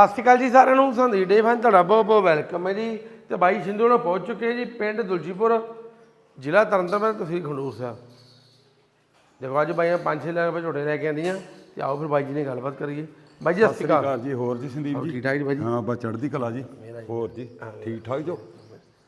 ਸਤਿ ਸ਼੍ਰੀ ਅਕਾਲ ਜੀ ਸਾਰਿਆਂ ਨੂੰ ਸੰਦੀਪ ਡੇ ਫੈਨ ਤੁਹਾਡਾ ਬਹੁਤ ਬਹੁਤ ਵੈਲਕਮ ਹੈ ਜੀ। ਤੇ ਬਾਈ ਸਿੰਧੂ ਨਾਲ ਪਹੁੰਚ ਚੁੱਕੇ ਜੀ ਪਿੰਡ ਦੁਲਜੀਪੁਰ ਜ਼ਿਲ੍ਹਾ ਤਰਨਤਾਰਨ ਤਹਿਸੀਲ ਖੰਡੂਰ ਸਾਹਿਬ। ਦੇਖੋ ਅੱਜ ਬਾਈਆਂ ਪੰਜ ਛੇ ਲੱਖ ਰੁਪਏ ਝੋਟੇ ਲੈ ਕੇ ਆਂਦੀਆਂ ਤੇ ਆਓ ਫਿਰ ਬਾਈ ਜੀ ਨੇ ਗੱਲਬਾਤ ਕਰੀਏ। ਬਾਈ ਜੀ ਸਤਿ ਸ਼੍ਰੀ ਅਕਾਲ। ਜੀ ਹੋਰ ਜੀ ਸੰਦੀਪ ਜੀ? ਠੀਕ ਠਾਕ ਜੀ ਬਾਈ ਜੀ? ਹਾਂ ਬਸ ਚੜ੍ਹਦੀ ਕਲਾ ਜੀ। ਹੋਰ ਜੀ ਠੀਕ ਠਾਕ ਜੋ?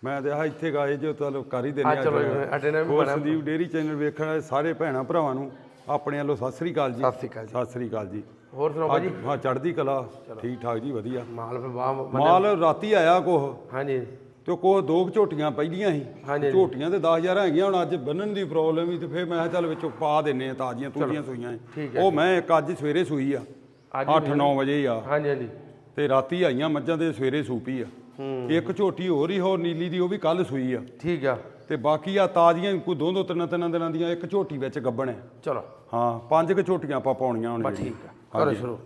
ਮੈਂ ਤੇ ਆ ਇੱਥੇ ਗਾਏ ਜੋ ਤੁਹਾਨੂੰ ਕਰ ਹੀ ਦਿੰਦੇ ਆ ਚਲੋ ਅੱਡੇ ਨਾਲ ਵੀ ਸੰਦੀਪ ਡੇਰੀ ਚੈਨਲ ਵੇਖਣ ਵਾਲੇ ਸਾਰੇ ਭੈਣਾਂ ਭਰਾਵਾਂ ਨੂੰ ਆਪਣੇ ਵੱਲੋਂ ਸਤਿ ਸ੍ਰੀ ਅਕਾਲ ਜੀ। ਸਤਿ ਸ਼੍ਰੀ ਅਕਾਲ ਜੀ। ਸਤਿ ਸ੍ਰੀ ਅਕਾਲ ਜੀ। ਹੋਰ ਸੁਣਾਓ ਬਾਈ ਅੱਜ ਜੀ ਹਾਂ ਚੜ੍ਹਦੀ ਕਲਾ। ਠੀਕ ਠਾਕ ਜੀ ਵਧੀਆ। ਮਾਲ ਫਿਰ ਵਾਹ ਮਾਲ ਰਾਤੀ ਆਇਆ ਕੋਹ। ਹਾਂਜੀ। ਤੇ ਕੋਹ ਦੋ ਕੁ ਝੋਟੀਆਂ ਪਹਿਲੀਆਂ ਸੀ। ਝੋਟੀਆਂ ਤੇ 10000 ਹੈਗੀਆਂ ਹੁਣ ਅੱਜ ਬੰਨਣ ਦੀ ਪ੍ਰੋਬਲਮ ਹੀ ਤੇ ਫਿਰ ਮੈਂ ਚੱਲ ਵਿੱਚੋਂ ਪਾ ਦਿੰਨੇ ਆ ਤਾਜ਼ੀਆਂ ਤੂੜੀਆਂ ਸੂਈਆਂ। ਉਹ ਮੈਂ ਇੱਕ ਅੱਜ ਸਵੇਰੇ ਸੂਈ ਆ। ਅੱਜ 8-9 ਵਜੇ ਆ। ਹਾਂਜੀ ਹਾਂਜੀ। ਤੇ ਰਾਤੀ ਆਈਆਂ ਮੱਝਾਂ ਤੇ ਸਵੇਰੇ ਸੂਪੀ ਆ। ਇੱਕ ਝੋਟੀ ਹੋਰ ਹੀ ਹੋਰ ਨੀਲੀ ਦੀ ਉਹ ਵੀ ਕੱਲ ਸੂਈ ਆ। ਠੀਕ ਆ। ਤੇ ਬਾਕੀ ਆ ਤਾਜ਼ੀਆਂ ਕੋਈ ਦੋ ਦੋ ਤਿੰਨ ਤਿੰਨ ਦਿਨਾਂ ਦੀਆਂ ਇੱਕ ਝੋਟੀ ਵਿੱਚ ਗੱਬਣ ਹੈ। ਚਲੋ। ਹਾਂ ਪੰਜ ਕੁ ਝੋਟੀਆਂ ਆਪਾਂ ਪਾਉਣੀਆਂ ਹੁਣ। ਠੀਕ ਆ। ਕਰੋ ਸ਼ੁਰੂ।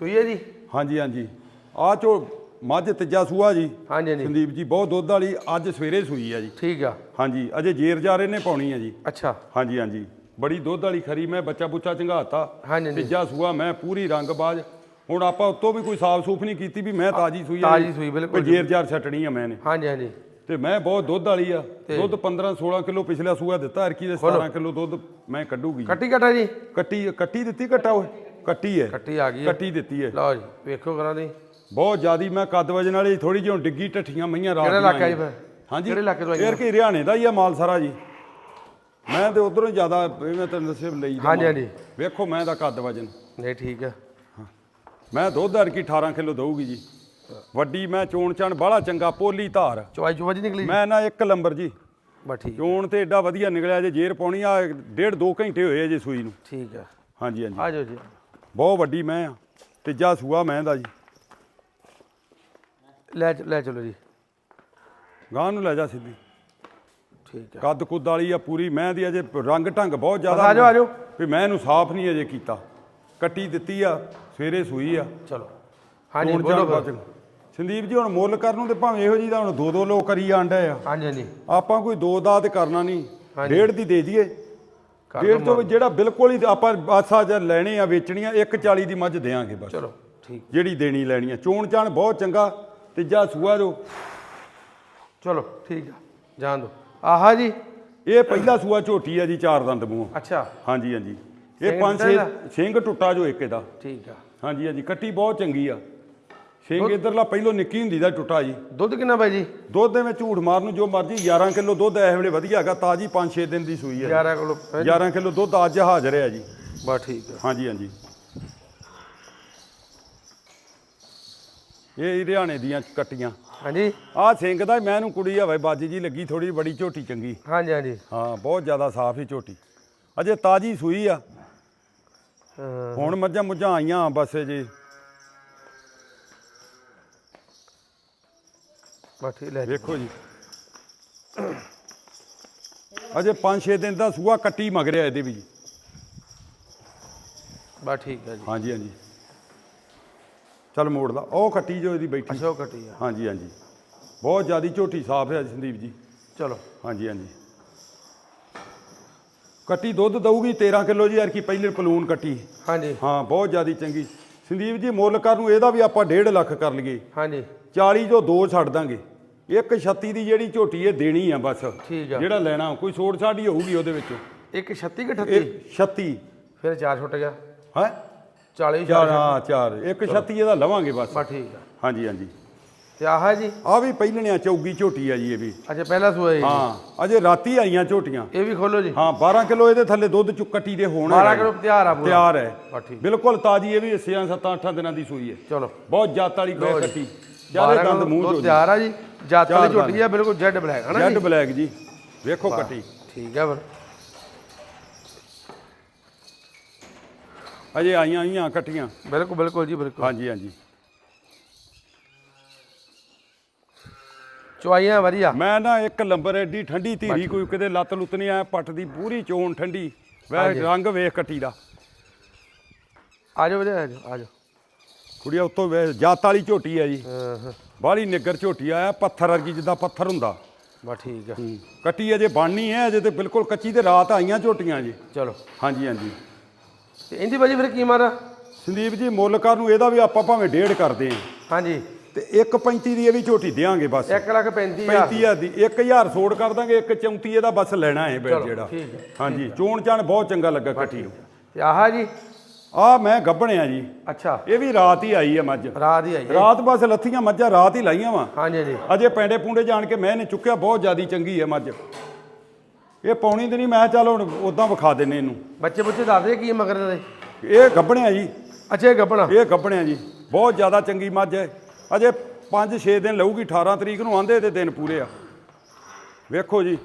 ਸੂਈ ਹੈ ਜੀ? ਹਾਂਜੀ ਹਾਂਜੀ। ਆ ਝੋ ਮੱਝ ਤੀਜਾ ਸੂਆ ਜੀ। ਹਾਂਜੀ ਹਾਂਜੀ। ਸੰਦੀਪ ਜੀ ਬਹੁਤ ਦੁੱਧ ਵਾਲੀ ਅੱਜ ਸਵੇਰੇ ਸੂਈ ਆ ਜੀ। ਠੀਕ ਆ। ਹਾਂਜੀ ਅਜੇ ਜੇਰ ਜਾਰੇ ਨੇ ਪਾਉਣੀ ਆ ਜੀ। ਅੱਛਾ। ਹਾਂਜੀ ਹਾਂਜੀ। ਬੜੀ ਦੁੱਧ ਵਾਲੀ ਖਰੀ ਮੈਂ ਬੱਚਾ ਬੁੱਚਾ ਚੰਗਾਤਾ ਹਾਂਜੀ ਤੀਜਾ ਸੂਆ ਮੈਂ ਪੂਰੀ ਰੰਗਬਾਜ਼। ਹੁਣ ਆਪਾਂ ਉਤੋਂ ਵੀ ਕੋਈ ਸਾਫ਼ ਸੂਫ ਨਹੀਂ ਕੀਤੀ ਵੀ ਮੈਂ ਤਾਜੀ ਸੂਈ ਆ ਤਾਜ਼ੀ ਸੂਈ ਬਿਲਕੁਲ ਜੇਰ ਜਾਰ ਛੱਟਣੀ ਆ ਮੈਨੇ ਹਾਂਜੀ ਹਾਂਜੀ। ਤੇ ਮੈਂ ਬਹੁਤ ਦੁੱਧ ਵਾਲੀ ਆ। ਦੁੱਧ 15 16 ਕਿਲੋ ਪਿਛਲਾ ਸੂਆ ਦਿੱਤਾ ਅਰਕੀ ਦੇ 17 ਕਿਲੋ ਦੁੱਧ ਮੈਂ ਕੱਢੂਗੀ ਕੱਟੀ ਕਟਾ ਜੀ? ਕੱਟੀ ਕੱਟੀ ਦਿੱਤੀ ਕੱਟਾ ਓਏ ਕੱਟੀ ਹੈ। ਕੱਟੀ ਆ ਗਈ ਹੈ। ਕੱਟੀ ਦਿੱਤੀ ਹੈ। ਲਓ ਜੀ ਵੇਖੋ ਕਰਾਂ ਦੀ। ਬਹੁਤ ਜ਼ਿਆਦੀ ਮੈਂ ਕੱਦ ਵਜਨ ਵਾਲੀ ਥੋੜੀ ਜਿਹੀ ਡਿੱਗੀ ਟੱਠੀਆਂ ਮਈਆਂ ਰਾਤ ਕਿਹੜਾ ਇਲਾਕਾ ਜੀ। ਫਿਰ? ਹਾਂਜੀ। ਕਿਹੜੇ ਇਲਾਕੇ ਤੋਂ ਆਈਆਂ? ਫੇਰ ਕਿ ਹਰਿਆਣੇ ਦਾ ਹੀ ਆ ਮਾਲ ਸਾਰਾ ਜੀ। ਮੈਂ ਤੇ ਉਧਰੋਂ ਜ਼ਿਆਦਾ ਮੈਂ ਤੈਨੂੰ ਦੱਸਿਆ ਲਈ। ਹਾਂਜੀ, ਹਾਂਜੀ। ਵੇਖੋ ਮੈਂ ਦਾ ਕੱਦ ਵਜਨ। ਨਹੀਂ ਠੀਕ ਆ ਮੈਂ ਦੁੱਧ ਅਰਕੀ 18 ਕਿਲੋ ਦਊਗੀ ਜੀ। ਵੱਡੀ ਮੈਂ ਚੋਣ ਚਣ ਬਾਹਲਾ ਚੰਗਾ ਪੋਲੀ ਧਾਰ। ਚਵਾਈ ਚੁਵਾ ਜੀ ਨਿਕਲੀ? ਮੈਂ ਨਾ ਇੱਕ ਲੰਬਰ ਜੀ। ਬਸ ਠੀਕ ਚੋਣ ਤੇ ਏਡਾ ਵਧੀਆ ਨਿਕਲਿਆ ਜੇ ਜੇਰ ਪਾਉਣੀ ਆ ਡੇਢ ਦੋ ਘੰਟੇ ਹੋਏ ਜੇ ਸੂਈ ਨੂੰ। ਠੀਕ ਆ ਹਾਂਜੀ ਹਾਂਜੀ। ਆ ਜਾਓ ਜੀ। ਬਹੁਤ ਵੱਡੀ ਮੈਂ ਆ। ਤੀਜਾ ਸੂਆ ਮੈਂ ਦਾ ਜੀ। ਲੈ ਚ- ਲੈ ਚਲੋ ਜੀ। ਗਾਂ ਨੂੰ ਲੈ ਜਾ ਸਿੱਧੀ। ਠੀਕ ਆ। ਕੱਦ ਕੁੱਦ ਵਾਲੀ ਆ ਪੂਰੀ। ਮੈਂ ਦੀ ਅਜੇ ਰੰਗ ਢੰਗ ਬਹੁਤ ਜ਼ਿਆਦਾ ਆ ਜਾਓ, ਆ ਜਾਓ। ਵੀ ਮੈਂ ਇਹਨੂੰ ਸਾਫ਼ ਨਹੀਂ ਅਜੇ ਕੀਤਾ। ਕੱਟੀ ਦਿੱਤੀ ਆ ਸਵੇਰੇ ਸੂਈ ਆ। ਚਲੋ। ਹਾਂਜੀ ਹੁਣ ਬੋਲੋ ਜਾਣ ਫਿਰ। ਸੰਦੀਪ ਜੀ ਹੁਣ ਮੁੱਲ ਕਰਨ ਨੂੰ ਤੇ ਭਾਵੇਂ ਇਹੋ ਜੀ ਦਾ ਹੁਣ ਦੋ ਦੋ ਲੋ ਕਰੀ ਆਂਡਾ ਆ। ਹਾਂਜੀ ਹਾਂਜੀ। ਆਪਾਂ ਕੋਈ ਦੋ ਦਾ ਤੇ ਕਰਨਾ ਨਹੀਂ। ਹਾਂਜੀ। ਡੇਢ ਦੀ ਦੇ ਦਈਏ। ਡੇਢ ਤੋਂ ਜਿਹੜਾ ਬਿਲਕੁਲ ਹੀ ਆਪਾਂ ਆਸਾ ਜਾਂ ਲੈਣੇ ਆ ਵੇਚਣੀਆਂ 140 ਦੀ ਮੱਝ ਦੇਾਂਗੇ ਬਸ। ਚਲੋ ਠੀਕ। ਜਿਹੜੀ ਦੇਣੀ ਲੈਣੀ ਆ। ਚੋਣ ਚਾਣ ਬਹੁਤ ਚੰਗਾ ਤੀਜਾ ਸੂਆ ਜੋ। ਚਲੋ ਠੀਕ ਆ। ਜਾਣ ਦੋ। ਆਹਾ ਜੀ। ਇਹ ਪਹਿਲਾ ਸੂਆ ਝੋਟੀ ਆ ਜੀ ਚਾਰ ਦੰਦ ਮੂੰਹ ਅੱਛਾ। ਹਾਂਜੀ ਹਾਂਜੀ। ਇਹ ਪੰਜ ਛੇ? ਸਿੰਘ ਟੁੱਟਾ ਜੋ ਇੱਕ ਇਹਦਾ। ਠੀਕ ਆ। ਹਾਂਜੀ ਹਾਂਜੀ ਕੱਟੀ ਬਹੁਤ ਚੰਗੀ ਆ। ਸਿੰਘ ਇਧਰਲਾ ਪਹਿਲੋਂ ਨਿੱਕੀ ਹੁੰਦੀ ਦਾ ਟੁੱਟਾ ਜੀ। ਦੁੱਧ ਕਿੰਨਾ ਬਾਈ ਜੀ? ਦੁੱਧ ਦੇ ਵਿੱਚ ਝੂਠ ਮਾਰਨ ਨੂੰ ਜੋ ਮਰਜ਼ੀ 11 ਕਿਲੋ ਦੁੱਧ ਇਸ ਵੇਲੇ ਵਧੀਆ ਹੈਗਾ ਤਾਜੀ 5-6 ਦਿਨ ਦੀ ਸੂਈ ਹੈ 11 ਕਿਲੋ 11 ਕਿਲੋ ਦੁੱਧ ਅੱਜ ਹਾਜ਼ਰ ਹੈ ਜੀ। ਬਸ ਠੀਕ ਆ ਹਾਂਜੀ ਹਾਂਜੀ। ਇਹ ਹਰਿਆਣੇ ਦੀਆਂ ਕੱਟੀਆਂ। ਹਾਂਜੀ। ਆਹ ਸਿੰਘ ਦਾ ਮੈਂ ਨੂੰ ਕੁੜੀ ਹਵੇ ਬਾਜੀ ਜੀ ਲੱਗੀ ਥੋੜੀ ਬੜੀ ਝੋਟੀ ਚੰਗੀ। ਹਾਂਜੀ ਹਾਂਜੀ। ਹਾਂ ਬਹੁਤ ਜ਼ਿਆਦਾ ਸਾਫ਼ ਹੀ ਝੋਟੀ। ਅਜੇ ਤਾਜੀ ਸੂਈ ਆ। ਹਾਂ, ਹੁਣ ਮੱਝਾਂ ਮੁੱਝਾਂ ਆਈਆਂ ਬਸ ਜੀ। ਬਸ ਠੀਕ ਲੈ ਵੇਖੋ ਜੀ। ਅਜੇ 5-6 ਦਿਨ ਦਾ ਸੂਆ ਕੱਟੀ ਮਗਰਿਆ ਇਹਦੇ ਵੀ ਜੀ। ਬਸ ਠੀਕ ਆ ਜੀ। ਹਾਂਜੀ ਹਾਂਜੀ। ਚੱਲ ਮੋੜ ਲਾ। ਉਹ ਕੱਟੀ ਜੋ ਇਹਦੀ ਬੈਠੀ। ਅੱਛਾ ਉਹ ਕੱਟੀ ਆ। ਹਾਂਜੀ ਹਾਂਜੀ। ਬਹੁਤ ਜ਼ਿਆਦੀ ਝੋਟੀ ਸਾਫ਼ ਹੈ ਸੰਦੀਪ ਜੀ। ਚਲੋ। ਹਾਂਜੀ ਹਾਂਜੀ। ਕੱਟੀ ਦੁੱਧ ਦਊਗੀ 13 ਕਿਲੋ ਜੀ ਯਾਰ ਕੀ ਪਹਿਲੇ ਪਲੂਨ ਕੱਟੀ। ਹਾਂਜੀ। ਹਾਂ ਬਹੁਤ ਜ਼ਿਆਦੀ ਚੰਗੀ। ਸੰਦੀਪ ਜੀ ਮੁੱਲ ਕਰਨ ਨੂੰ ਇਹਦਾ ਵੀ ਆਪਾਂ 1.5 ਲੱਖ ਕਰ ਲਈਏ। ਹਾਂਜੀ। 40 ਜੋ ਦੋ ਛੱਡ ਦਾਂਗੇ। ਇੱਕ 36 ਦੀ ਜਿਹੜੀ ਝੋਟੀ ਇਹ ਦੇਣੀ ਆ ਬਸ। ਠੀਕ ਆ। ਜਿਹੜਾ ਲੈਣਾ ਕੋਈ ਛੋੜ ਛਾੜ ਹੀ ਹੋਊਗੀ ਉਹਦੇ ਵਿੱਚੋਂ। ਇੱਕ 36 ਕਿ 38 ਇਹ 36 ਫਿਰ ਚਾਰ ਛੁੱਟ ਗਿਆ। ਹੈ? 40 ਚਾਰ ਹਾਂ ਚਾਰ। ਇੱਕ 36 ਇਹਦਾ ਲਵਾਂਗੇ ਬਸ। ਬਸ ਠੀਕ ਆ। ਹਾਂਜੀ ਹਾਂਜੀ। ਤੇ ਆਹਾ ਜੀ? ਆ ਵੀ ਪਹਿਲਣਿਆ ਚੌਗੀ ਝੋਟੀ ਆ ਜੀ ਇਹ ਵੀ। ਅੱਛਾ ਪਹਿਲਾ ਸੂਆ ਜੀ। ਹਾਂ ਅਜੇ ਰਾਤੀ ਆਈਆਂ ਝੋਟੀਆਂ। ਇਹ ਵੀ ਖੋਲੋ ਜੀ। ਹਾਂ 12 ਕਿਲੋ ਇਹਦੇ ਥੱਲੇ ਦੁੱਧ ਚੁ ਕੱਟੀ ਦੇ ਹੋਣ 12 ਕਿਲੋ ਤਿਆਰ ਆ ਪੂਰਾ। ਤਿਆਰ ਹੈ। ਬਿਲਕੁਲ ਤਾਜੀ ਇਹ ਵੀ 6 7 8 ਦਿਨਾਂ ਦੀ ਸੂਈ ਹੈ। ਚਲੋ। ਬਹੁਤ ਜਾਤ ਵਾਲੀ ਕੋਈ ਕੱਟੀ। 12 ਜ਼ਿਆਦਾ ਦੰਦ ਮੂੰਹ ਚੋਂ ਤਿਆਰ ਆ ਜੀ ਜਾਤ ਵਾਲੀ ਝੋਟੀ ਆ ਬਿਲਕੁਲ ਜੈਡ ਬਲੈਕ ਹਨਾ ਜੈਡ ਬਲੈਕ ਜੀ। ਵੇਖੋ ਕੱਟੀ। ਠੀਕ ਆ ਫਿਰ। ਅਜੇ ਆਈਆਂ ਆਈਆਂ ਕੱਟੀਆਂ। ਬਿਲਕੁਲ ਬਿਲਕੁਲ ਜੀ ਬਿਲਕੁਲ। ਹਾਂਜੀ ਹਾਂਜੀ। ਚੁਆਈਆਂ ਵਧੀਆ। ਮੈਂ ਨਾ ਇੱਕ ਲੰਬਰ ਐਡੀ ਠੰਡੀ ਧੀਰੀ ਕੋਈ ਕਿਤੇ ਲੱਤ ਲੁੱਤ ਨਹੀਂ ਆਇਆ ਪੱਟ ਦੀ ਪੂਰੀ ਚੋਣ ਠੰਡੀ। ਵੈ ਰੰਗ ਵੇਖ ਕੱਟੀ ਦਾ। ਆ ਜਾਓ ਵਧੀਆ ਆ ਜਾਓ ਆ ਜਾਓ। ਕੁੜੀਆ ਉੱਤੋਂ ਵੇ ਜਾਤ ਵਾਲੀ ਝੋਟੀ ਹੈ ਜੀ। ਹਾਂ ਬਾਹਲੀ ਨਿੱਗਰ ਝੋਟੀ ਆ ਪੱਥਰ ਵਰਗੀ ਜਿੱਦਾਂ ਪੱਥਰ ਹੁੰਦਾ। ਬਸ ਠੀਕ ਆ। ਕੱਟੀ ਅਜੇ ਬਣਨੀ ਹੈ ਅਜੇ ਤੇ ਬਿਲਕੁਲ ਕੱਚੀ ਤੇ ਰਾਤ ਆਈਆਂ ਝੋਟੀਆਂ ਜੀ। ਚਲੋ। ਹਾਂਜੀ ਹਾਂਜੀ। ਤੇ ਇਹਦੀ ਬਾਜੀ ਫਿਰ ਕੀ ਮਾਰਾ? ਸੰਦੀਪ ਜੀ ਮੁੱਲ ਕਰਨ ਨੂੰ ਇਹਦਾ ਵੀ ਆਪਾਂ ਭਾਵੇਂ ਡੇਢ ਕਰਦੇ ਆਂ। ਹਾਂਜੀ। ਤੇ 1.35 ਦੀ ਇਹ ਵੀ ਝੋਟੀ ਦੇਾਂਗੇ ਬਸ। 1 ਲੱਖ 35000 35000 ਦੀ 1000 ਛੋੜ ਕਰ ਦਾਂਗੇ 134 ਇਹਦਾ ਬਸ ਲੈਣਾ ਹੈ ਚਲੋ, ਜਿਹੜਾ। ਹਾਂਜੀ ਚੋਣ ਚਾਣ ਬਹੁਤ ਚੰਗਾ ਲੱਗਾ ਕੱਟੀ ਨੂੰ। ਤੇ ਆਹ ਜੀ ਆ ਮੈਂ ਗੱਭਣਿਆ ਜੀ। ਅੱਛਾ। ਇਹ ਵੀ ਰਾਤ ਹੀ ਆਈ ਹੈ ਮੱਝ। ਰਾਤ ਹੀ ਆਈ ਹੈ। ਰਾਤ ਬਸ ਲੱਥੀਆਂ ਮੱਝਾਂ ਰਾਤ ਹੀ ਲਾਈਆਂ ਵਾ। ਹਾਂਜੀ ਜੀ ਅਜੇ ਪੈਂਡੇ ਪੁੰਡੇ ਜਾਣ ਕੇ ਮੈਂ ਨੇ ਚੁੱਕਿਆ ਬਹੁਤ ਜ਼ਿਆਦੀ ਚੰਗੀ ਹੈ ਮੱਝ। ਇਹ ਪੌਣੀ ਤੇ ਨਹੀਂ ਮੈਂ ਚੱਲ ਹੁਣ ਉਦਾਂ ਵਿਖਾ ਦਿੰਨੇ ਇਹਨੂੰ। ਬੱਚੇ ਬੁੱਚੇ ਦੱਸਦੇ ਕੀ ਮਗਰ ਦੇ ਇਹ ਗੱਭਣਿਆ ਜੀ। ਅੱਛਾ ਇਹ ਗੱਪਣਾ ਇਹ ਗੱਭਣਿਆ ਜੀ। ਬਹੁਤ ਜ਼ਿਆਦਾ ਚੰਗੀ ਮੱਝ ਹੈ। ਅਜੇ 5-6 ਦਿਨ ਲਊਗੀ 18 ਤਰੀਕ ਨੂੰ ਆਂਦੇ ਤੇ ਦਿਨ ਪੂਰੇ ਆ। ਵੇਖੋ ਜੀ।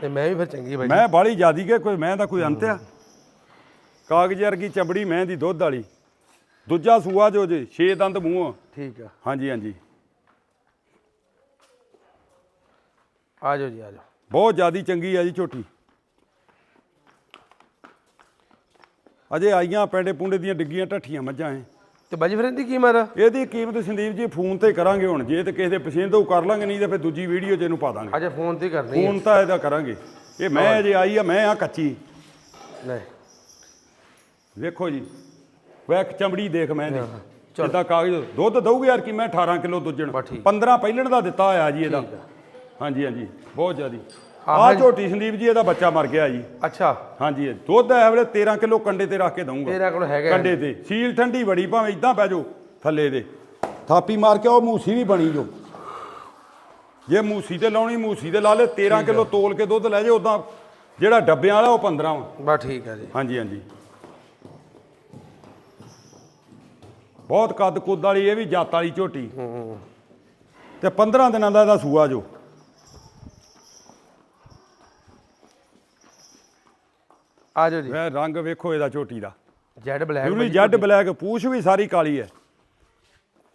ਤੇ ਮੈਂ ਵੀ ਫਿਰ ਚੰਗੀ ਬਾਈ ਮੈਂ ਬਾਲੀ ਜਿਆਦੀ ਕਿ ਕੋਈ ਮੈਂ ਦਾ ਕੋਈ ਅੰਤ ਆ। ਕਾਗਜ਼ ਵਰਗੀ ਚਮੜੀ ਮੈਂ ਦੀ ਦੁੱਧ ਵਾਲੀ। ਦੂਜਾ ਸੂਆ ਜੋ ਜੀ 6 ਦੰਦ ਮੂੰਹ। ਠੀਕ ਆ। ਹਾਂਜੀ ਹਾਂਜੀ। ਆ ਜਾਓ ਜੀ ਆ ਜਾਓ। ਬਹੁਤ ਜ਼ਿਆਦੀ ਚੰਗੀ ਆ ਜੀ ਝੋਟੀ। ਅਜੇ ਆਈਆਂ ਪੈਂਡੇ ਪੁੰਡੇ ਦੀਆਂ ਡਿੱਗੀਆਂ ਢੱਠੀਆਂ ਮੱਝਾਂ ਐ। ਤੇ ਬਾਜੀ ਫਿਰ ਇਹਦੀ ਕੀਮਤ? ਇਹਦੀ ਕੀਮਤ ਸੰਦੀਪ ਜੀ ਫੋਨ ਤੇ ਕਰਾਂਗੇ ਹੁਣ। ਜੇ ਤੇ ਕਿਸੇ ਦੇ ਪਸੰਦ ਹੋਊ ਕਰ ਲਾਂਗੇ ਨਹੀਂ ਤੇ ਫਿਰ ਦੂਜੀ ਵੀਡੀਓ 'ਚ ਇਹਨੂੰ ਪਾ ਦਾਂਗੇ। ਅੱਛਾ ਫੋਨ ਤੇ ਹੈ ਫੋਨ ਤਾਂ ਇਹਦਾ ਕਰਾਂਗੇ। ਇਹ ਮੈਂ ਅਜੇ ਆਈ ਆ ਮੈਂ ਆ ਕੱਚੀ। ਨਹੀਂ। ਵੇਖੋ ਜੀ ਵੇਖ ਚਮੜੀ ਦੇਖ ਮੈਂ ਦੀ ਚਲੋ। ਜਿੱਦਾਂ ਕਾਗਜ਼ ਦੁੱਧ ਦਊਗੀ ਯਾਰ ਕਿ ਮੈਂ 18 ਕਿਲੋ ਦੁੱਜਣ। ਬਸ ਠੀਕ। 15 ਪਹਿਲਣ ਦਾ ਦਿੱਤਾ ਹੋਇਆ ਜੀ ਇਹਦਾ। ਆ। ਹਾਂਜੀ ਹਾਂਜੀ ਬਹੁਤ ਜ਼ਿਆਦੀ। ਜੀ। ਝੋਟੀ ਸੰਦੀਪ ਜੀ ਇਹਦਾ ਬੱਚਾ ਮਰ ਗਿਆ ਜੀ। ਅੱਛਾ। ਹਾਂਜੀ ਦੁੱਧ ਇਹ ਵੇਲੇ 13 ਕਿਲੋ ਕੰਡੇ ਤੇ ਰੱਖ ਕੇ ਦਊਂਗਾ। ਤੇਰਾ ਕੋਲ ਹੈਗਾ। ਕੰਡੇ ਤੇ। ਸੀਲ ਠੰਡੀ ਬੜੀ ਭਾਵੇਂ ਇਦਾਂ ਪੈ ਜਾਓ ਥੱਲੇ ਦੇ। ਥਾਪੀ ਮਾਰ ਕੇ ਉਹ ਮੂਸੀ ਵੀ ਬਣੀ ਜੋ। ਜੇ ਮੂਸੀ ਤੇ ਲਾਉਣੀ ਮੂਸੀ ਤੇ ਲਾ ਲੈ 13 ਕਿਲੋ ਤੋਲ ਕੇ ਦੁੱਧ ਲੈ ਜੇ ਉਦਾਂ ਜਿਹੜਾ ਡੱਬਿਆਂ ਵਾਲਾ ਉਹ 15 ਵਾ। ਬਸ ਠੀਕ ਆ ਜੀ। ਹਾਂਜੀ ਹਾਂਜੀ। ਬਹੁਤ ਕੱਦ ਕੁੱਦ ਵਾਲੀ ਇਹ ਵੀ ਜਾਤ ਵਾਲੀ ਝੋਟੀ। ਹੂੰ ਤੇ 15 ਦਿਨਾਂ ਦਾ ਇਹਦਾ ਸੂਆ ਜੋ। ਆ ਜਾਓ ਜੀ। ਇਹ ਰੰਗ ਵੇਖੋ ਇਹਦਾ ਝੋਟੀ ਦਾ। ਜੈਡ ਬਲੈਕ ਪੂਰੀ ਜੈਡ ਬਲੈਕ ਪੂਛ ਵੀ ਸਾਰੀ ਕਾਲੀ ਹੈ।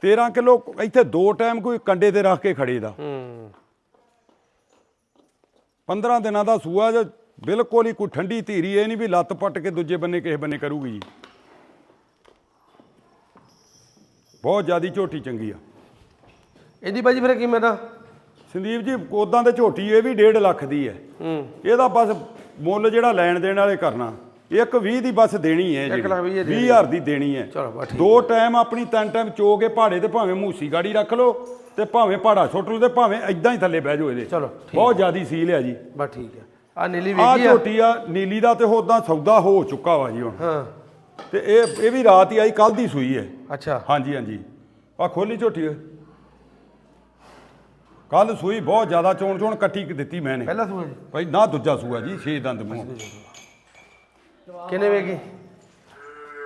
13 ਕਿਲੋ ਇੱਥੇ ਦੋ ਟਾਈਮ ਕੋਈ ਕੰਡੇ ਤੇ ਰੱਖ ਕੇ ਖੜੇ ਦਾ। ਹੂੰ। 15 ਦਿਨਾਂ ਦਾ ਸੂਆ ਜੋ ਬਿਲਕੁਲ ਹੀ ਕੋਈ ਠੰਡੀ ਧੀਰੀ ਇਹ ਨਹੀਂ ਵੀ ਲੱਤ ਪੱਟ ਕੇ ਦੂਜੇ ਬੰਨੇ ਕਿਸੇ ਬੰਨੇ ਕਰੂਗੀ ਜੀ। ਬਹੁਤ ਜ਼ਿਆਦੀ ਝੋਟੀ ਚੰਗੀ ਆ। ਇਹਦੀ ਬਾਜੀ ਫਿਰ ਕੀਮਤ ਆ ਸੰਦੀਪ ਜੀ ਉਦਾਂ ਤੇ ਝੋਟੀ ਇਹ ਵੀ 1.5 ਲੱਖ ਦੀ ਹੈ। ਹੂੰ। ਇਹਦਾ ਬਸ ਮੁੱਲ ਜਿਹੜਾ ਲੈਣ ਦੇਣ ਵਾਲੇ ਕਰਨਾ। ਇੱਕ 20 ਦੀ ਬਸ ਦੇਣੀ ਹੈ ਦੀ 20000 ਦੀ ਦੇਣੀ ਹੈ। ਦੋ ਟਾਈਮ ਆਪਣੀ ਤਿੰਨ ਟਾਈਮ ਚੋ ਕੇ ਪਹਾੜੇ ਤੇ ਭਾਵੇਂ ਮੂਸੀ ਗਾੜੀ ਰੱਖ ਲਓ ਤੇ ਭਾਵੇਂ ਪਹਾੜਾ ਸੁੱਟ ਲਓ ਤੇ ਭਾਵੇਂ ਐਦਾਂ ਹੀ ਥੱਲੇ ਬਹਿ ਜਾਓ ਇਹਦੇ। ਚਲੋ। ਬਹੁਤ ਜ਼ਿਆਦੀ ਸੀਲ ਹੈ ਜੀ। ਬਸ ਠੀਕ ਆ ਆ ਨੀਲੀ ਵੇਖੀ ਆ। ਝੋਟੀ ਆ। ਨੀਲੀ ਦਾ ਤੇ ਉਦਾਂ ਸੌਦਾ ਹੋ ਚੁੱਕਾ ਵਾ ਜੀ ਹੁਣ। ਹਾਂ। ਤੇ ਇਹ ਇਹ ਵੀ ਰਾਤ ਹੀ ਆਈ ਕੱਲ ਦੀ ਸੂਈ ਹੈ। ਅੱਛਾ। ਹਾਂਜੀ ਹਾਂਜੀ। ਆ ਖੋਲੀ ਝੋਟੀ ਕੱਲ ਸੂਈ ਬਹੁਤ ਜ਼ਿਆਦਾ ਚੋਣ ਚੋਣ ਕੱਟੀ ਦਿੱਤੀ ਮੈਨੇ। ਪਹਿਲਾ ਸੂਆ ਜੀ? ਭਾਈ ਨਾ ਦੂਜਾ ਸੂਆ ਜੀ ਛੇ ਦੰਦ ਮੂੰਹ। ਕਿੰਨੇ ਵੇਗੀ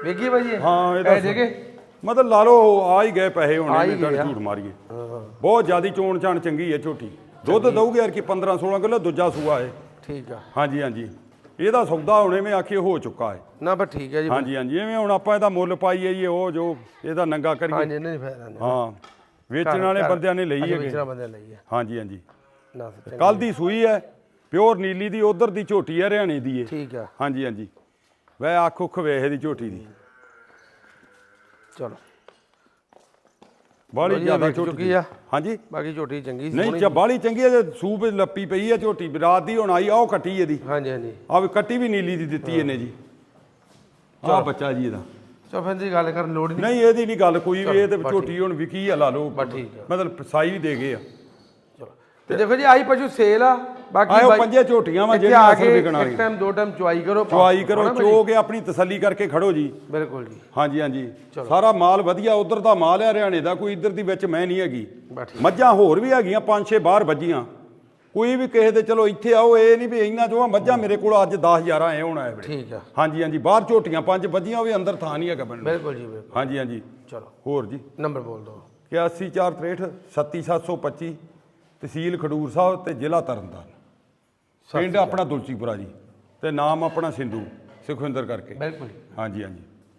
ਵੇਗੀ ਇਹ? ਹਾਂ, ਇਹਦਾ ਪੈਸੇ ਦੇਗੇ ਮਤਲਬ ਲਾ ਲਓ ਆ ਹੀ ਗਏ ਪੈਸੇ ਹੁਣ ਹੀ ਇਹਨੇ ਗਏ ਆ। ਝੂਠ ਮਾਰੀਏ। ਬਹੁਤ ਜ਼ਿਆਦੀ ਚੋਣ ਚਾਣ ਚੰਗੀ ਹੈ ਝੋਟੀ। ਦੁੱਧ ਦਊਗੀ ਯਾਰ ਕੀ 15 16 ਕਿਲੋ ਦੂਜਾ ਸੂਆ ਹੈ। ਠੀਕ ਆ। ਹਾਂਜੀ ਹਾਂਜੀ। ਇਹਦਾ ਸੌਦਾ ਹੁਣ ਐਵੇਂ ਆਖੀ ਹੋ ਚੁੱਕਾ ਹੈ। ਨਾ ਬਸ ਠੀਕ ਹੈ ਜੀ। ਹਾਂਜੀ ਹਾਂਜੀ ਐਵੇਂ ਹੁਣ ਆਪਾਂ ਇਹਦਾ ਮੁੱਲ ਪਾਈ ਜਾਈਏ ਉਹ ਜੋ ਇਹਦਾ ਨੰਗਾ ਕਰੀਏ। ਹਾਂਜੀ ਨਹੀਂ ਫਾਇਦਾ ਨਹੀਂ। ਹਾਂ ਵੇਚਣ ਵਾਲੇ ਬੰਦਿਆਂ ਨੇ ਲਈ ਹੈਗੇ। ਵੇਚਣ ਵਾਲੇ ਬੰਦੇ ਲਈ ਹੈ। ਹਾਂਜੀ ਹਾਂਜੀ। ਨਾ। ਕੱਲ ਦੀ ਸੂਈ ਹੈ ਪਿਓਰ ਨੀਲੀ ਦੀ ਉਧਰ ਦੀ ਝੋਟੀ ਹੈ ਹਰਿਆਣੇ ਦੀ ਹੈ। ਠੀਕ ਆ ਹਾਂਜੀ ਹਾਂਜੀ। ਵੈ ਅੱਖ ਉੱਖ ਵੇਖ ਦੀ ਝੋਟੀ ਦੀ। ਚਲੋ। ਬਾਹਲੀ ਜ਼ਿਆਦਾ ਚੁੱਕੀ ਆ। ਹਾਂਜੀ? ਬਾਕੀ ਝੋਟੀ ਚੰਗੀ ਸੀ ਨਹੀਂ ਚਾ ਬਾਹਲੀ ਚੰਗੀ ਜੇ ਸੂਪ ਲੱਪੀ ਪਈ ਹੈ ਝੋਟੀ ਰਾਤ ਦੀ ਹੁਣ ਆਈ ਆ ਉਹ ਕੱਟੀ ਇਹਦੀ। ਹਾਂਜੀ ਹਾਂਜੀ। ਆ ਵੀ ਕੱਟੀ ਵੀ ਨੀਲੀ ਦੀ ਦਿੱਤੀ ਇਹਨੇ ਜੀ। ਆਹ ਬੱਚਾ ਜੀ ਇਹਦਾ। ਚਲੋ ਫਿਰ ਦੀ ਗੱਲ ਕਰਨ ਲੋੜ ਨਹੀਂ। ਨਹੀਂ ਇਹਦੀ ਨਹੀਂ ਗੱਲ ਕੋਈ ਵੀ ਇਹ ਤੇ ਝੋਟੀ ਹੁਣ ਵਿਕੀ ਆ ਲਾ ਲਓ। ਆ। ਮਤਲਬ ਸਾਈ ਵੀ ਦੇ ਗਏ ਆ। ਚਲੋ। ਤੇ ਦੇਖੋ ਜੀ ਆਈ ਪਸ਼ੂ ਸੇਲ ਆ। ਬਾਕੀ ਆਇਓ ਪੰਜੇ ਝੋਟੀਆਂ ਵਾ ਜਿਹੜੀਆਂ ਕੇ ਵਿਕਣ ਇੱਕ ਵਾਲੀਆਂ। ਟਾਈਮ ਦੋ ਟਾਈਮ ਚੁਆਈ ਕਰੋ ਚੁਆਈ ਕਰੋ? ਚੋ ਕੇ ਆਪਣੀ ਤਸੱਲੀ ਕਰਕੇ ਖੜੋ ਜੀ। ਬਿਲਕੁਲ ਜੀ। ਹਾਂਜੀ ਹਾਂਜੀ। ਸਾਰਾ ਮਾਲ ਵਧੀਆ ਉਧਰ ਦਾ ਮਾਲ ਹੈ ਹਰਿਆਣੇ ਦਾ ਕੋਈ ਇੱਧਰ ਦੀ ਵਿੱਚ ਮੈਂ ਨਹੀਂ ਹੈਗੀ। ਮੱਝਾਂ ਹੋਰ ਵੀ ਹੈਗੀਆਂ ਪੰਜ ਛੇ ਬਾਹਰ ਵੱਜੀਆਂ। ਕੋਈ ਵੀ ਕਿਸੇ ਦੇ ਚਲੋ ਇੱਥੇ ਆਓ ਇਹ ਨਹੀਂ ਵੀ ਇੰਨਾ ਜੋ ਮੱਝਾਂ ਮੇਰੇ ਕੋਲ ਅੱਜ 10 11 ਆਏ ਹੋਣਾ ਹੈ ਵੀਰੇ। ਠੀਕ ਆ। ਹਾਂਜੀ ਹਾਂਜੀ ਬਾਹਰ ਝੋਟੀਆਂ ਪੰਜ ਵੱਜੀਆਂ ਉਹ ਵੀ ਅੰਦਰ ਥਾਂ ਨਹੀਂ ਹੈਗਾ ਬਣਨ। ਬਿਲਕੁਲ ਜੀ ਬਿਲਕੁਲ। ਹਾਂਜੀ ਹਾਂਜੀ। ਚਲੋ। ਹੋਰ ਜੀ। ਨੰਬਰ ਬੋਲ ਦਿਓ। 8463 37725 ਤਹਿਸੀਲ ਖਡੂਰ ਸਾਹਿਬ ਤੇ ਜ਼ਿਲ੍ਹਾ ਤਰਨਤਾਰਨ। ਪਿੰਡ ਆਪਣਾ ਦੁਲਚੀਪੁਰਾ ਜੀ ਤੇ ਨਾਮ ਆਪਣਾ ਸਿੰਧੂ ਸੁਖਵਿੰਦਰ ਕਰਕੇ। ਬਿਲਕੁਲ। ਹਾਂਜੀ ਹਾਂਜੀ।